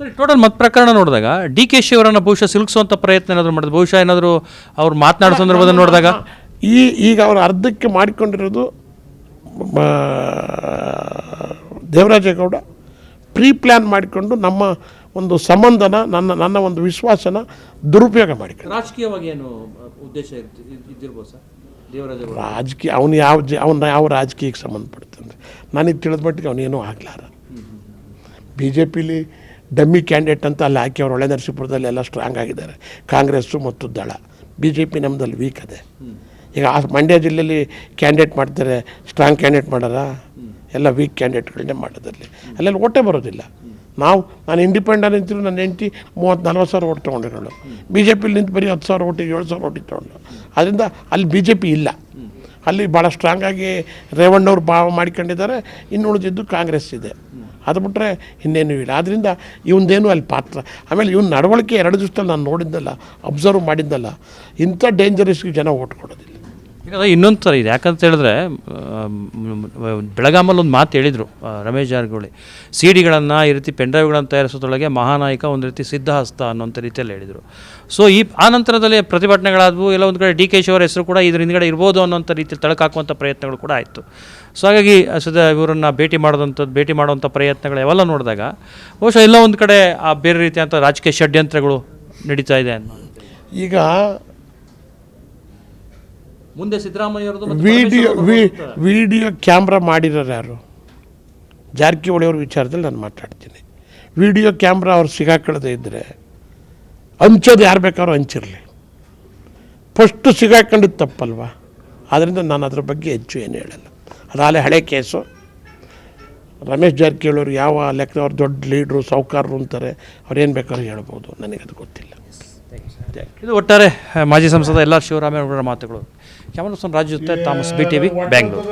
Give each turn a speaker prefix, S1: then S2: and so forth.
S1: ಸರಿ ಟೋಟಲ್ ಮತ್ ಪ್ರಕರಣ ನೋಡಿದಾಗ ಡಿ ಕೆ ಶಿ ಅವರನ್ನು ಬಹುಶಃ ಸಿಲುಕಿಸುವಂಥ ಪ್ರಯತ್ನ ಏನಾದರೂ ಮಾಡಿದ್ರು? ಬಹುಶಃ ಏನಾದರೂ ಅವ್ರು ಮಾತನಾಡೋ ಸಂದರ್ಭದಲ್ಲಿ ನೋಡಿದಾಗ?
S2: ಈ ಈಗ ಅವರು ಅರ್ಧಕ್ಕೆ ಮಾಡಿಕೊಂಡಿರೋದು ದೇವರಾಜೇಗೌಡ ಪ್ರೀ ಪ್ಲ್ಯಾನ್ ಮಾಡಿಕೊಂಡು ನಮ್ಮ ಒಂದು ಸಂಬಂಧನ ನನ್ನ ನನ್ನ ಒಂದು ವಿಶ್ವಾಸನ ದುರುಪಯೋಗ ಮಾಡಿಕೊಂಡು.
S1: ರಾಜಕೀಯವಾಗಿ ಏನು ಉದ್ದೇಶ ಇದ್ದಿರ್ಬೋದು ಸರ್?
S2: ರಾಜಕೀಯ ಅವನು ಯಾವ ಜ ಅವನ ಯಾವ ರಾಜಕೀಯಕ್ಕೆ ಸಂಬಂಧಪಡ್ತಂದ್ರೆ ನನಗೆ ತಿಳಿದ ಮಟ್ಟಿಗೆ ಅವನೇನೂ ಆಗಲಾರ ಬಿ ಜೆ ಪಿಲಿ ಡಮ್ಮಿ ಕ್ಯಾಂಡಿಡೇಟ್ ಅಂತ ಅಲ್ಲಿ ಹಾಕಿ ಅವರು ಒಳ್ಳೆ ನರಸೀಪುರದಲ್ಲಿ ಎಲ್ಲ ಸ್ಟ್ರಾಂಗ್ ಆಗಿದ್ದಾರೆ. ಕಾಂಗ್ರೆಸ್ಸು ಮತ್ತು ದಳ. ಬಿ ಜೆ ಪಿ ನಮ್ಮದಲ್ಲಿ ವೀಕ್ ಅದೇ. ಈಗ ಆ ಮಂಡ್ಯ ಜಿಲ್ಲೆಯಲ್ಲಿ ಕ್ಯಾಂಡಿಡೇಟ್ ಮಾಡ್ತಾರೆ ಸ್ಟ್ರಾಂಗ್ ಕ್ಯಾಂಡಿಡೇಟ್ ಮಾಡಾರ? ಎಲ್ಲ ವೀಕ್ ಕ್ಯಾಂಡಿಡೇಟ್ಗಳನ್ನೇ ಮಾಡೋದಲ್ಲಿ ಅಲ್ಲೆಲ್ಲಿ ಓಟೇ ಬರೋದಿಲ್ಲ. ನಾವು, ನಾನು ಇಂಡಿಪೆಂಡೆಂಟ್ ನಿಂತಿರು ನನ್ನ ಹೆಂಡತಿ ಮೂವತ್ತು ನಲ್ವತ್ತು ಸಾವಿರ ಓಟ್ ತೊಗೊಂಡಿರೋಳು. ಬಿ ಜೆ ಪಿಲಿ ನಿಂತು ಬರೀ ಹತ್ತು ಸಾವಿರ ಓಟಿಗೆ ಏಳು ಸಾವಿರ ಓಟಿಗೆ ತೊಗೊಂಡು ಅದರಿಂದ ಅಲ್ಲಿ ಬಿ ಜೆ ಪಿ ಇಲ್ಲ. ಅಲ್ಲಿ ಭಾಳ ಸ್ಟ್ರಾಂಗಾಗಿ ರೇವಣ್ಣವ್ರು ಭಾವ ಮಾಡ್ಕೊಂಡಿದ್ದಾರೆ ಇನ್ನು ಉಳಿದಿದ್ದು ಕಾಂಗ್ರೆಸ್ ಇದೆ. ಅದು ಬಿಟ್ಟರೆ ಇನ್ನೇನು ಇಲ್ಲ. ಆದ್ದರಿಂದ ಇವನದೇನು ಅಲ್ಲಿ ಪಾತ್ರ. ಆಮೇಲೆ ಇವ್ನ ನಡವಳಿಕೆ ಎರಡು ದಿವಸದಲ್ಲಿ ನಾನು ನೋಡಿದ್ದಲ್ಲ ಅಬ್ಸರ್ವ್ ಮಾಡಿದ್ದಲ್ಲ, ಇಂಥ ಡೇಂಜರಸ್ಗೆ ಜನ ಓಟ್ ಕೊಡೋದಿಲ್ಲ.
S1: ಇನ್ನೊಂದು ಥರ ಇದೆ. ಯಾಕಂತ ಹೇಳಿದ್ರೆ ಬೆಳಗಾಮಲ್ಲಿ ಒಂದು ಮಾತು ಹೇಳಿದರು ರಮೇಶ್ ಜಾರಕಿಹೊಳಿ. ಸಿ ಡಿಗಳನ್ನು ಈ ರೀತಿ ಪೆನ್ಡ್ರೈವ್ಗಳನ್ನು ತಯಾರಿಸೋದ್ರೊಳಗೆ ಮಹಾನಾಯಕ ಒಂದು ರೀತಿ ಸಿದ್ಧಹಸ್ತ ಅನ್ನೋಂಥ ರೀತಿಯಲ್ಲಿ ಹೇಳಿದರು. ಸೊ ಈ, ಆ ನಂತರದಲ್ಲಿ ಪ್ರತಿಭಟನೆಗಳಾದವು, ಎಲ್ಲ ಒಂದು ಕಡೆ ಡಿ ಕೆ ಶಿವರ ಹೆಸರು ಕೂಡ ಇದ್ರ ಹಿಂದ್ಗಡೆ ಇರ್ಬೋದು ಅನ್ನೋಂಥ ರೀತಿಯಲ್ಲಿ ತಳಕಾಕುವಂಥ ಪ್ರಯತ್ನಗಳು ಕೂಡ ಆಯಿತು. ಸೊ ಹಾಗಾಗಿ ಸದ ಇವರನ್ನು ಭೇಟಿ ಮಾಡೋದಂಥದ್ದು ಭೇಟಿ ಮಾಡುವಂಥ ಪ್ರಯತ್ನಗಳು ಯಾವೆಲ್ಲ ನೋಡಿದಾಗ, ಬಹುಶಃ ಎಲ್ಲ ಒಂದು ಕಡೆ, ಆ, ಬೇರೆ ರೀತಿಯಂಥ ರಾಜಕೀಯ ಷಡ್ಯಂತ್ರಗಳು ನಡೀತಾ ಇದೆ ಅನ್ನೋ
S2: ಈಗ
S1: ಮುಂದೆ ಸಿದ್ದರಾಮಯ್ಯವ್ರದ್ದು
S2: ವಿಡಿಯೋ ವಿಡಿಯೋ ಕ್ಯಾಮ್ರಾ ಮಾಡಿರೋರು ಯಾರು? ಜಾರಕಿಹೊಳಿ ಅವ್ರ ವಿಚಾರದಲ್ಲಿ ನಾನು ಮಾತಾಡ್ತೀನಿ. ವಿಡಿಯೋ ಕ್ಯಾಮ್ರಾ ಅವ್ರು ಸಿಗಾಕೊಳ್ಳದೆ ಇದ್ದರೆ ಹಂಚೋದು ಯಾರು ಬೇಕಾದ್ರೂ ಹಂಚಿರಲಿ. ಫಸ್ಟು ಸಿಗಾಕೊಂಡಿದ್ದು ತಪ್ಪಲ್ವಾ? ಆದ್ದರಿಂದ ನಾನು ಅದ್ರ ಬಗ್ಗೆ ಹೆಚ್ಚು ಏನು ಹೇಳಲ್ಲ. ಅದಾಲೆ ಹಳೆ ಕೇಸು. ರಮೇಶ್ ಜಾರಕಿಹೊಳಿ ಅವರು ಯಾವ ಲೆಕ್ಕದವ್ರು ದೊಡ್ಡ ಲೀಡ್ರು ಸಾಹುಕಾರರು ಅಂತಾರೆ ಅವ್ರು ಏನು ಬೇಕಾದ್ರೂ ಹೇಳ್ಬೋದು. ನನಗೆ ಅದು ಗೊತ್ತಿಲ್ಲ.
S1: ಇದು ಒಟ್ಟಾರೆ ಮಾಜಿ ಸಂಸದ ಎಲ್ ಆರ್ ಶಿವರಾಮೇಗೌಡರ ಮಾತುಗಳು. ಕ್ಯಾಮರಾ ರಾಜ್ಯ ಜೊತೆ Thomas B T V Bangalore